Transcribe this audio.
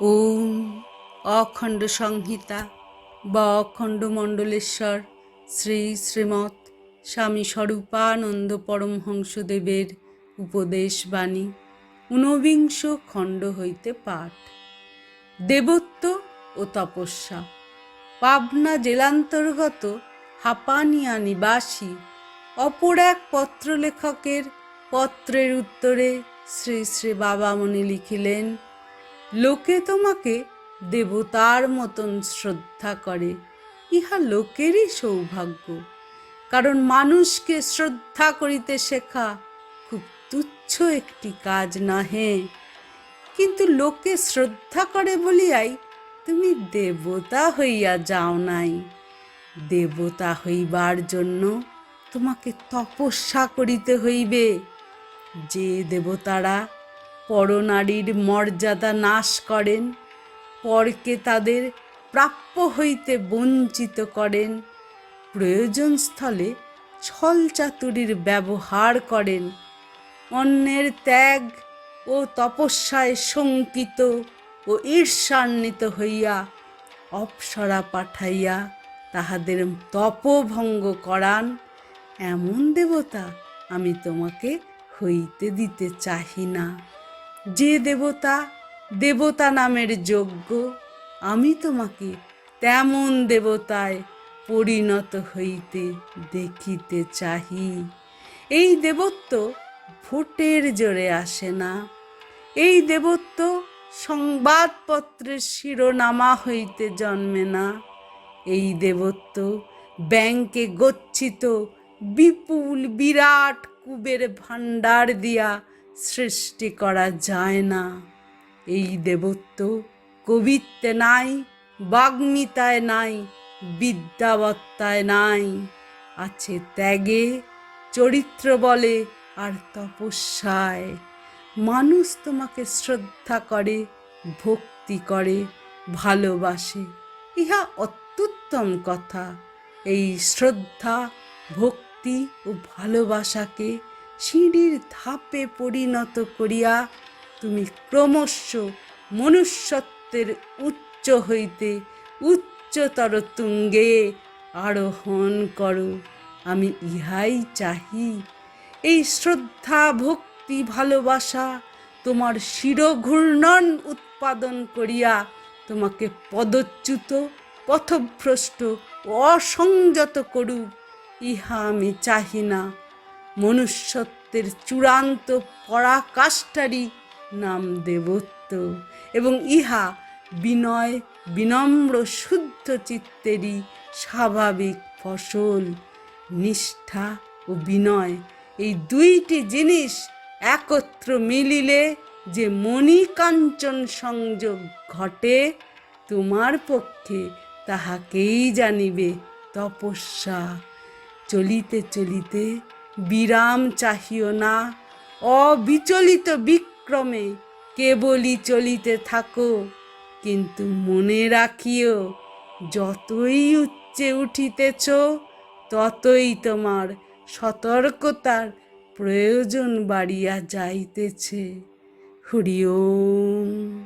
ওম অখণ্ড সংহিতা বা অখণ্ড মণ্ডলেশ্বর, শ্রী শ্রীমৎ স্বামী স্বরূপানন্দ পরমহংসদেবের উপদেশ বাণী, ঊনবিংশ খণ্ড হইতে পাঠ। দেবত্ব ও তপস্যা। পাবনা জেলান্তর্গত হাপানিয়া নিবাসী অপর এক পত্রলেখকের পত্রের উত্তরে শ্রী শ্রী বাবামণি লিখিলেন লোকে তোমাকে দেবতার মতন শ্রদ্ধা করে। ইহা লোকেরই সৌভাগ্য। কারণ মানুষকে শ্রদ্ধা করিতে শেখা খুব তুচ্ছ একটি কাজ নহে। কিন্তু লোকে শ্রদ্ধা করে বলিয়াই, তুমি দেবতা হইয়া যাও নাই। দেবতা হইবার জন্য তোমাকে তপস্যা করিতে হইবে। যে দেবতারা পরনারীর মর্যাদা নাশ করেন, পরকে তাদের প্রাপ্য হইতে বঞ্চিত করেন, প্রয়োজন স্থলে ছল চাতুরির ব্যবহার করেন, অন্যের ত্যাগ ও তপস্যায় শঙ্কিত ও ঈর্ষান্বিত হইয়া অপ্সরা পাঠাইয়া তাহাদের তপভঙ্গ করান, এমন দেবতা আমি তোমাকে হইতে দিতে চাহি না। যে দেবতা দেবতা নামের যোগ্য, আমি তোমাকে তেমন দেবতায় পরিণত হইতে দেখিতে চাহি। এই দেবত্ব ভোটের জোরে আসে না। এই দেবত্ব সংবাদপত্রের শিরোনামা হইতে জন্মে না। এই দেবত্ব ব্যাংকে গচ্ছিত বিপুল বিরাট কুবের ভাণ্ডার দিয়া সৃষ্টি করা যায় না। এই দেবত্ব কবিত্বে নাই, বাগ্মিতায় নাই, বিদ্যাবত্তায় নাই। আছে ত্যাগে, চরিত্র বলে, আর তপস্যায়। মানুষ তোমাকে শ্রদ্ধা করে, ভক্তি করে, ভালোবাসে। ইহা অত্যুত্তম কথা। এই শ্রদ্ধা, ভক্তি ও ভালোবাসাকে সিঁড়ির ধাপে পরিণত করিয়া তুমি ক্রমশ মনুষ্যত্বের উচ্চ হইতে উচ্চতর তুঙ্গে আরোহণ করো। আমি ইহাই চাহি। এই শ্রদ্ধা, ভক্তি, ভালোবাসা তোমার শিরঘূর্ণন উৎপাদন করিয়া তোমাকে পদচ্যুত, পথভ্রষ্ট ও অসংযত করুক, ইহা আমি চাহি না। মনুষ্যত্বের চূড়ান্ত পরাকাষ্ঠারই নাম দেবত্ব এবং ইহা বিনয়, বিনম্র শুদ্ধ চিত্তেরই স্বাভাবিক ফসল, নিষ্ঠা ও বিনয়। এই দুইটি জিনিস একত্র মিলিলে যে মণিকাঞ্চন সংযোগ ঘটে, তোমার পক্ষে তাহাকেই জানিবে তপস্যা। চলিতে চলিতে বিরাম চাহিও না। অবিচলিত বিক্রমে কেবলই চলিতে থাকো, কিন্তু মনে রাখিও, যতই উচ্চে উঠিতেছ, ততই তোমার সতর্কতার প্রয়োজন বাড়িয়া যাইতেছে। হরি ওম।